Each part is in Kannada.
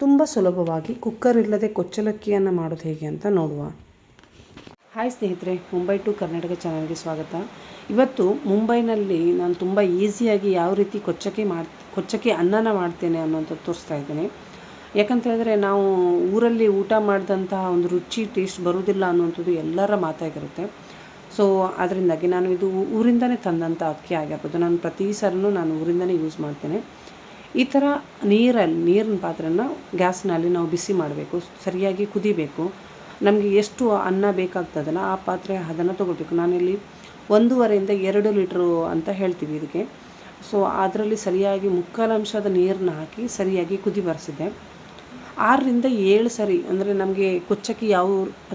ತುಂಬ ಸುಲಭವಾಗಿ ಕುಕ್ಕರ್ ಇಲ್ಲದೆ ಕೊಚ್ಚಲಕ್ಕಿಯನ್ನು ಮಾಡೋದು ಹೇಗೆ ಅಂತ ನೋಡುವ. ಹಾಯ್ ಸ್ನೇಹಿತರೆ ಮುಂಬೈ ಟು ಕರ್ನಾಟಕ ಚಾನಲ್ಗೆ ಸ್ವಾಗತ. ಇವತ್ತು ಮುಂಬೈನಲ್ಲಿ ನಾನು ತುಂಬ ಈಸಿಯಾಗಿ ಯಾವ ರೀತಿ ಕೊಚ್ಚಕ್ಕೆ ಮಾಡಿ, ಕೊಚ್ಚಕ್ಕೆ ಅನ್ನನ ಮಾಡ್ತೇನೆ ಅನ್ನೋಂಥದ್ದು ತೋರಿಸ್ತಾ ಇದ್ದೇನೆ. ಯಾಕಂತ ಹೇಳಿದ್ರೆ ನಾವು ಊರಲ್ಲಿ ಊಟ ಮಾಡಿದಂತಹ ಒಂದು ರುಚಿ ಟೇಸ್ಟ್ ಬರೋದಿಲ್ಲ ಅನ್ನುವಂಥದ್ದು ಎಲ್ಲರ ಮಾತಾಗಿರುತ್ತೆ. ಸೊ ಅದರಿಂದಾಗಿ ನಾನು ಇದು ಊರಿಂದನೇ ತಂದಂಥ ಅಕ್ಕಿ ಆಗಿರ್ಬೋದು. ನಾನು ಪ್ರತಿ ಸರಿನೂ ನಾನು ಊರಿಂದನೇ ಯೂಸ್ ಮಾಡ್ತೇನೆ. ಈ ಥರ ನೀರಲ್ಲಿ ನೀರಿನ ಪಾತ್ರೆನ ಗ್ಯಾಸ್ನಲ್ಲಿ ನಾವು ಬಿಸಿ ಮಾಡಬೇಕು, ಸರಿಯಾಗಿ ಕುದಿಬೇಕು. ನಮಗೆ ಎಷ್ಟು ಅನ್ನ ಬೇಕಾಗ್ತದಲ್ಲ ಆ ಪಾತ್ರೆ ಅದನ್ನು ತೊಗೊಳ್ಬೇಕು. ನಾನಿಲ್ಲಿ ಒಂದೂವರೆಯಿಂದ ಎರಡು ಲೀಟ್ರು ಅಂತ ಹೇಳ್ತೀವಿ ಇದಕ್ಕೆ. ಸೊ ಅದರಲ್ಲಿ ಸರಿಯಾಗಿ ಮುಕ್ಕಾಲಂಶದ ನೀರನ್ನ ಹಾಕಿ ಸರಿಯಾಗಿ ಕುದಿ ಬರೆಸಿದ್ದೆ ಆರರಿಂದ ಏಳು ಸರಿ, ಅಂದರೆ ನಮಗೆ ಕೊಚ್ಚಕ್ಕಿ ಯಾವ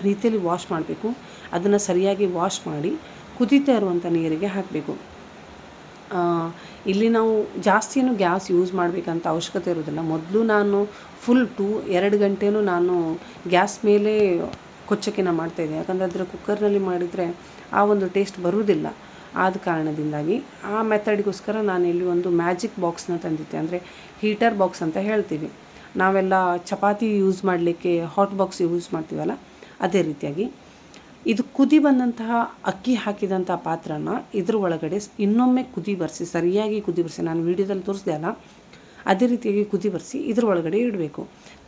ರೀತಿಯಲ್ಲಿ ವಾಶ್ ಮಾಡಬೇಕು, ಅದನ್ನು ಸರಿಯಾಗಿ ವಾಶ್ ಮಾಡಿ ಕುದೀತಾ ಇರುವಂಥ ನೀರಿಗೆ ಹಾಕಬೇಕು. ಇಲ್ಲಿ ನಾವು ಜಾಸ್ತಿ ಏನು ಗ್ಯಾಸ್ ಯೂಸ್ ಮಾಡಬೇಕಂತ ಅವಶ್ಯಕತೆ ಇರೋದಿಲ್ಲ ಮೊದಲು ನಾನು ಫುಲ್ ಟು ಎರಡು ಗಂಟೆನೂ ನಾನು ಗ್ಯಾಸ್ ಮೇಲೆ ಕೊಚ್ಚಕ್ಕಿನ ಮಾಡ್ತಾಯಿದ್ದೆ ಯಾಕಂದರೆ ಅದರ ಕುಕ್ಕರ್ನಲ್ಲಿ ಮಾಡಿದರೆ ಆ ಒಂದು ಟೇಸ್ಟ್ ಬರುವುದಿಲ್ಲ. ಆದ ಕಾರಣದಿಂದಾಗಿ ಆ ಮೆಥಡ್ಗೋಸ್ಕರ ಇಲ್ಲಿ ಒಂದು ಮ್ಯಾಜಿಕ್ ಬಾಕ್ಸ್ನ ತಂದಿದ್ದೆ. ಅಂದರೆ ಹೀಟರ್ ಬಾಕ್ಸ್ ಅಂತ ಹೇಳ್ತೀವಿ. ನಾವೆಲ್ಲ ಚಪಾತಿ ಯೂಸ್ ಮಾಡಲಿಕ್ಕೆ ಹಾಟ್ ಬಾಕ್ಸ್ ಯೂಸ್ ಮಾಡ್ತೀವಲ್ಲ, ಅದೇ ರೀತಿಯಾಗಿ. ಇದು ಕುದಿ ಬಂದಂತಹ ಅಕ್ಕಿ ಹಾಕಿದಂಥ ಪಾತ್ರನ ಇದ್ರ ಒಳಗಡೆ ಇನ್ನೊಮ್ಮೆ ಕುದಿ ಬರೆಸಿ, ಸರಿಯಾಗಿ ಕುದಿ ಬರೆಸಿ, ನಾನು ವೀಡಿಯೋದಲ್ಲಿ ತೋರಿಸ್ದೆ ಅಲ್ಲ, ಅದೇ ರೀತಿಯಾಗಿ ಕುದಿ ಬರೆಸಿ ಇದ್ರ ಒಳಗಡೆ ಇಡಬೇಕು.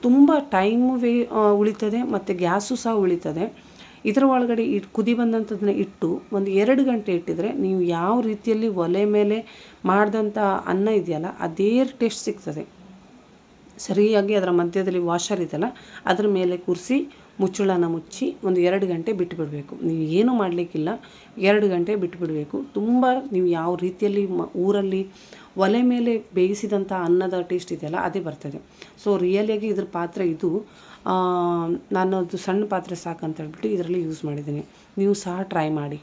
ತುಂಬ ಟೈಮು ವೇ ಉಳಿತದೆ ಮತ್ತು ಗ್ಯಾಸು ಸಹ ಉಳಿತದೆ. ಇದರ ಒಳಗಡೆ ಇಟ್ಟು ಕುದಿ ಬಂದಂಥದ್ದನ್ನ ಇಟ್ಟು ಒಂದು ಎರಡು ಗಂಟೆ ಇಟ್ಟಿದರೆ ನೀವು ಯಾವ ರೀತಿಯಲ್ಲಿ ಒಲೆ ಮೇಲೆ ಮಾಡಿದಂಥ ಅನ್ನ ಇದೆಯಲ್ಲ, ಅದೇ ಟೇಸ್ಟ್ ಸಿಗ್ತದೆ. ಸರಿಯಾಗಿ ಅದರ ಮಧ್ಯದಲ್ಲಿ ವಾಷರ್ ಇದೆಯಲ್ಲ, ಅದ್ರ ಮೇಲೆ ಕೂರಿಸಿ ಮುಚ್ಚಳನ ಮುಚ್ಚಿ ಒಂದು ಎರಡು ಗಂಟೆ ಬಿಟ್ಟುಬಿಡಬೇಕು ನೀವು ಏನೂ ಮಾಡಲಿಕ್ಕಿಲ್ಲ. ಎರಡು ಗಂಟೆ ಬಿಟ್ಟುಬಿಡಬೇಕು ತುಂಬ ನೀವು ಯಾವ ರೀತಿಯಲ್ಲಿ ಮ, ಊರಲ್ಲಿ ಒಲೆ ಮೇಲೆ ಬೇಯಿಸಿದಂಥ ಅನ್ನದ ಟೇಸ್ಟ್ ಇದೆಯಲ್ಲ, ಅದೇ ಬರ್ತದೆ. ಸೊ ರಿಯಲಿಯಾಗಿ ಇದ್ರ ಪಾತ್ರೆ ಇದು. ನಾನು ಅದು ಸಣ್ಣ ಪಾತ್ರೆ ಸಾಕಂತ ಹೇಳ್ಬಿಟ್ಟು ಇದರಲ್ಲಿ ಯೂಸ್ ಮಾಡಿದ್ದೀನಿ. ನೀವು ಸಹ ಟ್ರೈ ಮಾಡಿ.